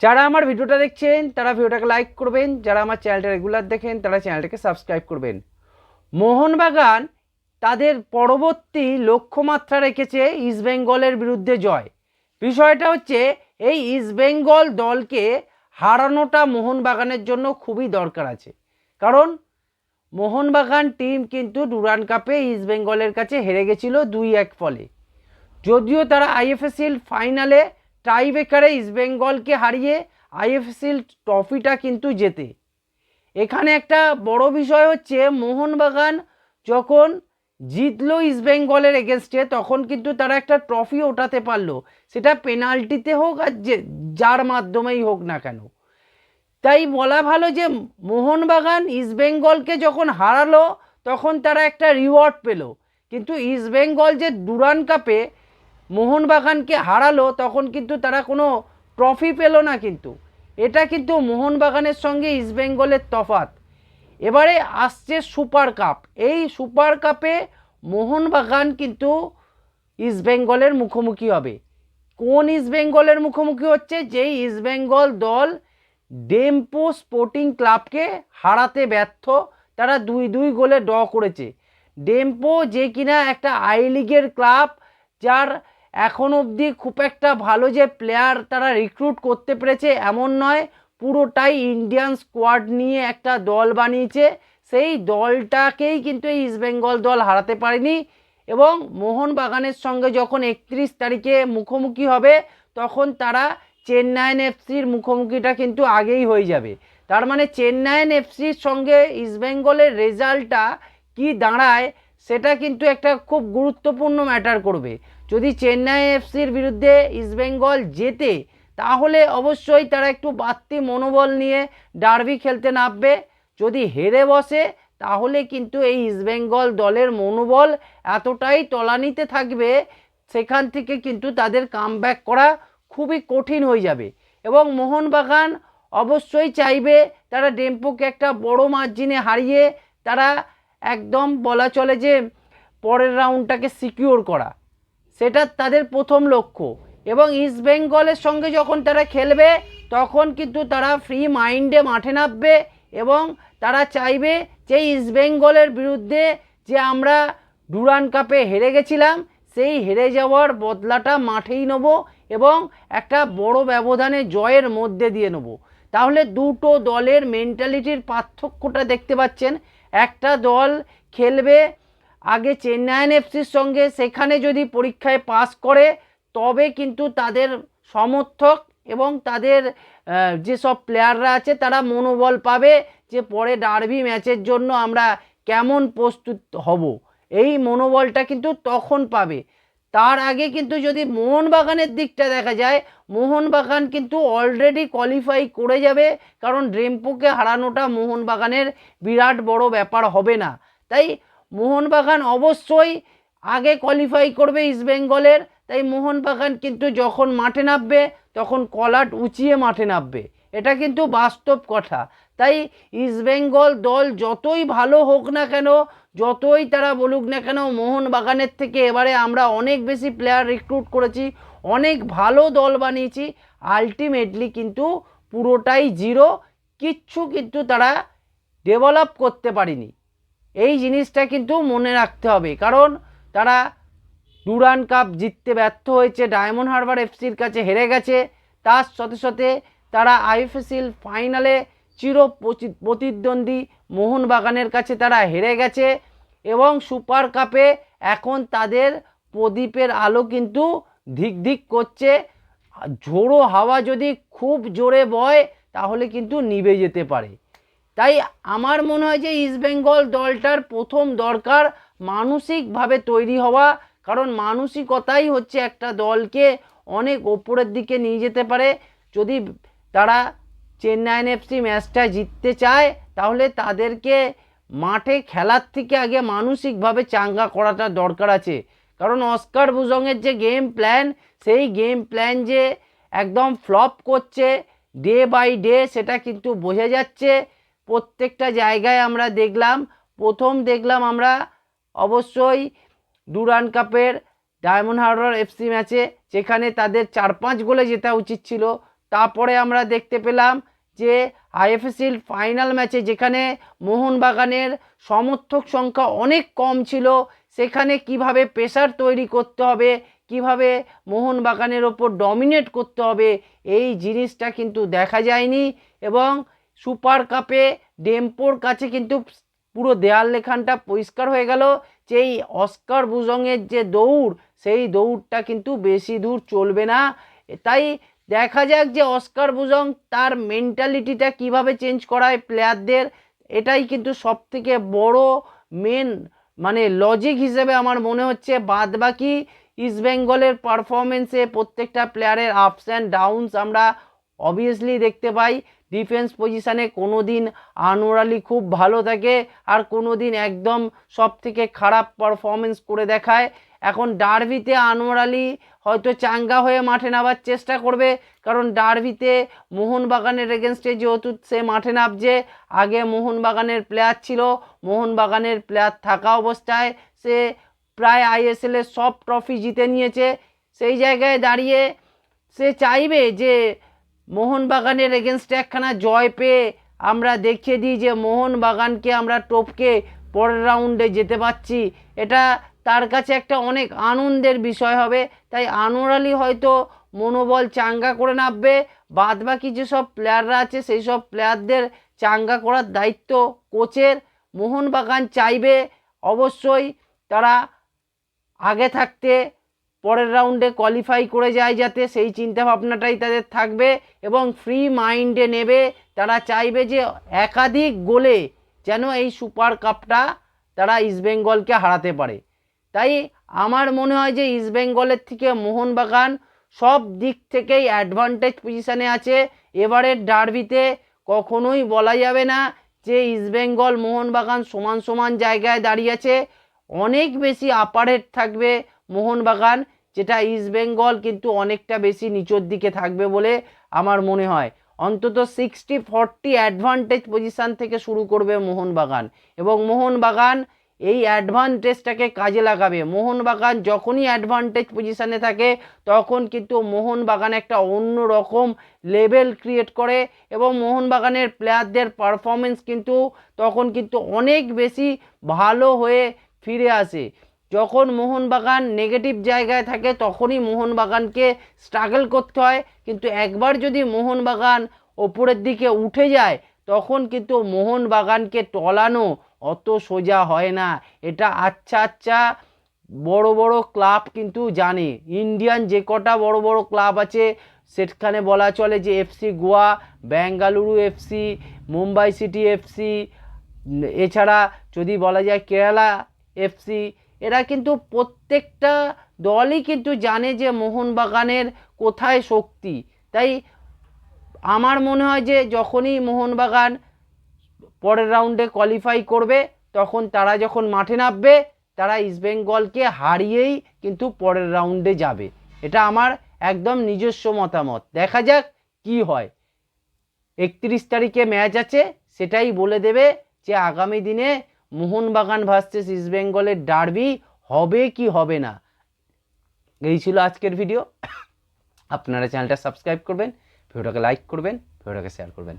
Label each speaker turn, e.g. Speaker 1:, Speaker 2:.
Speaker 1: যারা আমার ভিডিওটা দেখছেন, তারা ভিডিওটাকে লাইক করবেন। যারা আমার চ্যানেলটা রেগুলার দেখেন, তারা চ্যানেলটাকে সাবস্ক্রাইব করবেন। মোহনবাগান তাদের পরবর্তী লক্ষ্যমাত্রা রেখেছে ইস্টবেঙ্গলের বিরুদ্ধে জয়। বিষয়টা হচ্ছে, এই ইস্টবেঙ্গল দলকে হারানোটা মোহনবাগানের জন্য খুবই দরকার আছে। কারণ, মোহনবাগান টিম কিন্তু ডুরান কাপে ইস্টবেঙ্গলের কাছে হেরে গেছিল দুই এক ফলে। যদিও তারা আইএফএসএল ফাইনালে টাইব্রেকারে ইস্টবেঙ্গলকে হারিয়ে আইএফসিল ট্রফিটা কিন্তু জেতে। এখানে একটা বড় বিষয় হচ্ছে, মোহনবাগান যখন জিতলো ইস্টবেঙ্গলের এগেনস্টে তখন কিন্তু তারা একটা ট্রফি ওঠাতে পারল। সেটা পেনাল্টিতে হোক আর যে, যার মাধ্যমেই হোক না কেন। তাই বলা ভালো যে, মোহনবাগান ইস্টবেঙ্গলকে যখন হারালো, তখন তারা একটা রিওয়ার্ড পেল। কিন্তু ইস্টবেঙ্গল যে ডুরান কাপে মোহনবাগানকে হারালো, তখন কিন্তু তারা কোনো ট্রফি পেল না কিন্তু। এটা কিন্তু মোহনবাগানের সঙ্গে ইস্টবেঙ্গলের তফাত এবারে আসছে সুপার কাপ এই সুপার কাপে মোহনবাগান কিন্তু ইস্টবেঙ্গলের মুখোমুখি হবে। কোন ইস্টবেঙ্গলের মুখোমুখি হচ্ছে? যেই ইস্টবেঙ্গল দল ডেম্পো স্পোর্টিং ক্লাবকে হারাতে ব্যর্থ, তারা দুই দুই গোলে ড্র করেছে। ডেম্পো যে কিনা একটা আই লিগের ক্লাব যার এখন অবধি খুব একটা ভালো যে প্লেয়ার তারা রিক্রুট করতে পেরেছে এমন নয়। পুরোটাই ইন্ডিয়ান স্কোয়াড নিয়ে একটা দল বানিয়েছে। সেই দলটাকেই কিন্তু এই ইস্টবেঙ্গল দল হারাতে পারেনি এবং মোহনবাগানের সঙ্গে যখন একত্রিশ তারিখে মুখোমুখি হবে, তখন তারা চেন্নাইন এফসির মুখোমুখিটা কিন্তু আগেই হয়ে যাবে। তার মানে চেন্নাইন এফসির সঙ্গে ইস্টবেঙ্গলের রেজাল্টটা কি দাঁড়ায় সেটা কিন্তু একটা খুব গুরুত্বপূর্ণ ম্যাটার করবে। যদি চেন্নাই এফসির বিরুদ্ধে ইস্টবেঙ্গল জেতে, তাহলে অবশ্যই তারা একটু বাড়তি মনোবল নিয়ে ডার্বি খেলতে নামবে। যদি হেরে বসে, তাহলে কিন্তু এই ইস্টবেঙ্গল দলের মনোবল এতটাই তলানিতে থাকবে, সেখান থেকে কিন্তু তাদের কামব্যাক করা খুবই কঠিন হয়ে যাবে। এবং মোহনবাগান অবশ্যই চাইবে তারা ডেম্পোকে একটা বড় মার্জিনে হারিয়ে তারা একদম বলা চলে যে পরের রাউন্ডটাকে সিকিওর করা। সেটা তাদের প্রথম লক্ষ্য। এবং ইস্ট বেঙ্গলের সঙ্গে যখন তারা খেলবে, তখন কিন্তু তারা ফ্রি মাইন্ডে মাঠে নামবে এবং তারা চাইবে যে ইস্ট বেঙ্গলের বিরুদ্ধে যে আমরা ডুরান কাপে হেরে গেছিলাম, সেই হেরে যাওয়ার বদলাটা মাঠেই নেব এবং একটা বড় ব্যবধানে জয়ের মধ্যে দিয়ে নেব। তাহলে দুটো দলের মেন্টালিটির পার্থক্যটা দেখতে পাচ্ছেন। একটা দল খেলবে, আগে চেন্নাইন এফসির সঙ্গে, সেখানে যদি পরীক্ষায় পাস করে, তবে কিন্তু তাদের সমর্থক এবং তাদের যেসব প্লেয়াররা আছে, তারা মনোবল পাবে যে পরে ডার্বি ম্যাচের জন্য আমরা কেমন প্রস্তুত হব। এই মনোবলটা কিন্তু তখন পাবে। তার আগে কিন্তু যদি মোহনবাগানের দিকটা দেখা যায়, মোহনবাগান কিন্তু অলরেডি কোয়ালিফাই করে যাবে, কারণ ড্রেম্পোকে হারানোটা মোহনবাগানের বিরাট বড় ব্যাপার হবে না। তাই মোহনবাগান অবশ্যই আগে কোয়ালিফাই করবে ইস্টবেঙ্গলের তাই মোহনবাগান কিন্তু যখন মাঠে নামবে, তখন কলাট উঁচিয়ে মাঠে নামবে। এটা কিন্তু বাস্তব কথা। তাই ইস্টবেঙ্গল দল যতই ভালো হোক না কেন যতই তারা বলুক না কেন, মোহনবাগানের থেকে এবারে আমরা অনেক বেশি প্লেয়ার রিক্রুট করেছি, অনেক ভালো দল বানিয়েছি আলটিমেটলি কিন্তু পুরোটাই জিরো কিচ্ছু কিন্তু তারা ডেভেলপ করতে পারিনি। এই জিনিসটা কিন্তু মনে রাখতে হবে, কারণ তারা ডুরান কাপ জিততে ব্যর্থ হয়েছে, ডায়মন্ড হারবার এফসির কাছে হেরে গেছে, তার সাথে সাথে তারা আইএফএসিল ফাইনালে চির প্রতি- প্রতিদ্বন্দ্বী মোহনবাগানের কাছে তারা হেরে গেছে এবং সুপার কাপে এখন তাদের প্রদীপের আলো কিন্তু ধিক ধিক করছে। ঝোড়ো হাওয়া যদি খুব জোরে বয়, তাহলে কিন্তু নিভে যেতে পারে। তাই আমার মনে হয় যে ইস্টবেঙ্গল দলটার প্রথম দরকার মানসিকভাবে তৈরি হওয়া, কারণ মানসিকতাই হচ্ছে একটা দলকে অনেক ওপরের দিকে নিয়ে যেতে পারে। যদি তারা চেন্নাইন এফসি ম্যাচটা জিততে চায় তাহলে তাদেরকে মাঠে খেলার থেকে আগে মানসিকভাবে চাঙ্গা করাটা দরকার আছে। কারণ অস্কার বুজংয়ের যে গেম প্ল্যান সেই গেম প্ল্যান যে একদম ফ্লপ করছে ডে বাই ডে সেটা কিন্তু বোঝা যাচ্ছে। প্রত্যেকটা জায়গায় আমরা দেখলাম, প্রথম দেখলাম আমরা অবশ্যই ডুরান কাপের ডায়মন্ড হারবার এফসি ম্যাচে, যেখানে তাদের চার পাঁচ গোলে জেতা উচিত ছিল। তারপরে আমরা দেখতে পেলাম যে আইএফএসির ফাইনাল ম্যাচে যেখানে মোহনবাগানের সমর্থক সংখ্যা অনেক কম ছিল, সেখানে কীভাবে প্রেশার তৈরি করতে হবে, কীভাবে মোহনবাগানের ওপর ডমিনেট করতে হবে, এই জিনিসটা কিন্তু দেখা যায়নি এবং সুপার কাপে ডেম্পোর কাছে কিন্তু পুরো দেয়াল লেখানটা পরিষ্কার হয়ে গেল। যে এই অস্কার বুজংয়ের যে দৌড়, সেই দৌড়টা কিন্তু বেশি দূর চলবে না। তাই দেখা যাক যে অস্কার বুজং তার মেন্টালিটিটা কীভাবে চেঞ্জ করায় প্লেয়ারদের এটাই কিন্তু সব থেকে বড় মেন মানে লজিক হিসেবে আমার মনে হচ্ছে। বাদ বাকি ইস্টবেঙ্গলের পারফরমেন্সে প্রত্যেকটা প্লেয়ারের আপস অ্যান্ড ডাউনস আমরা অবভিয়াসলি দেখতে পাই। ডিফেন্স পজিশানে কোনো দিন আনোয়ার আলী খুব ভালো থাকে আর কোনো দিন একদম সব থেকে খারাপ পারফরমেন্স করে দেখায়। এখন ডার্বিতে আনোয়ার আলী হয়তো চাঙ্গা হয়ে মাঠে নামার চেষ্টা করবে, কারণ ডার্বিতে মোহনবাগানের এগেনস্টে যেহেতু সে মাঠে নামছে, আগে মোহনবাগানের প্লেয়ার ছিল, মোহনবাগানের প্লেয়ার থাকা অবস্থায় সে প্রায় আইএসএলের সব ট্রফি জিতে নিয়েছে। সেই জায়গায় দাঁড়িয়ে সে চাইবে যে মোহনবাগানের এগেনস্টে একখানা জয় পেয়ে আমরা দেখিয়ে দিই যে মোহনবাগানকে আমরা টপকে পরের রাউন্ডে যেতে পারছি। এটা তার কাছে একটা অনেক আনন্দের বিষয় হবে। তাই আনোয়ার আলী হয়তো মনোবল চাঙ্গা করে নামবে। বাদ বাকি যেসব প্লেয়াররা আছে সেই সব প্লেয়ারদের চাঙ্গা করার দায়িত্ব কোচের। মোহনবাগান চাইবে অবশ্যই তারা আগে থাকতে পরের রাউন্ডে কোয়ালিফাই করে যায় যাতে সেই চিন্তা ভাবনাটাই তাদের থাকবে এবং ফ্রি মাইন্ডে নেবে। তারা চাইবে যে একাধিক গোলে যেন এই সুপার কাপটা তারা ইস্টবেঙ্গলকে হারাতে পারে। তাই আমার মনে হয় যে ইস্টবেঙ্গলের থেকে মোহনবাগান সব দিক থেকেই অ্যাডভান্টেজ পজিশানে আছে। এবারের ডার্বিতে কখনোই বলা যাবে না যে ইস্টবেঙ্গল মোহনবাগান সমান সমান জায়গায় দাঁড়িয়ে আছে। অনেক বেশি আপার হেড থাকবে মোহনবাগান, যেটা ইস্টবেঙ্গল কিন্তু অনেকটা বেশি নিচের দিকে থাকবে বলে আমার মনে হয়। অন্তত সিক্সটি ফর্টি অ্যাডভান্টেজ পজিশান থেকে শুরু করবে মোহনবাগান। এবং মোহনবাগান এই অ্যাডভান্টেজটাকে কাজে লাগাবে। মোহনবাগান যখনই অ্যাডভান্টেজ পজিশানে থাকে, তখন কিন্তু মোহনবাগান একটা অন্য রকম লেভেল ক্রিয়েট করে এবং মোহনবাগানের প্লেয়ারদের পারফরমেন্স কিন্তু তখন কিন্তু অনেক বেশি ভালো হয়ে ফিরে আসে। যখন মোহনবাগান নেগেটিভ জায়গায় থাকে, তখনই মোহনবাগানকে স্ট্রাগল করতে হয়। কিন্তু একবার যদি মোহনবাগান ওপরের দিকে উঠে যায়, তখন কিন্তু মোহনবাগানকে টলানো অত সোজা হয় না। এটা আচ্ছা আচ্ছা বড় বড় ক্লাব কিন্তু জানে। ইন্ডিয়ান যে কটা বড় বড় ক্লাব আছে, সেখানে বলা চলে যে FC Goa Bengaluru FC Mumbai City FC এছাড়া যদি বলা যায় কেরালা এফসি এরা কিন্তু প্রত্যেকটা দলই কিন্তু জানে যে মোহনবাগানের কোথায় শক্তি। তাই আমার মনে হয় যে যখনই মোহনবাগান পরের রাউন্ডে কোয়ালিফাই করবে, তখন তারা যখন মাঠে নামবে, তারা ইস্টবেঙ্গলকে হারিয়েই কিন্তু পরের রাউন্ডে যাবে। এটা আমার একদম নিজস্ব মতামত। দেখা যাক কি হয়। একত্রিশ তারিখে ম্যাচ আছে, সেটাই বলে দেবে যে আগামী দিনে মোহনবাগান ভার্সেস ইস্ট বেঙ্গলের ডার্বি হবে কি হবে না? এই ছিল আজকের ভিডিও। আপনারা চ্যানেলটা সাবস্ক্রাইব করবেন, ভিডিওটাকে লাইক করবেন, ভিডিওটাকে শেয়ার করবেন।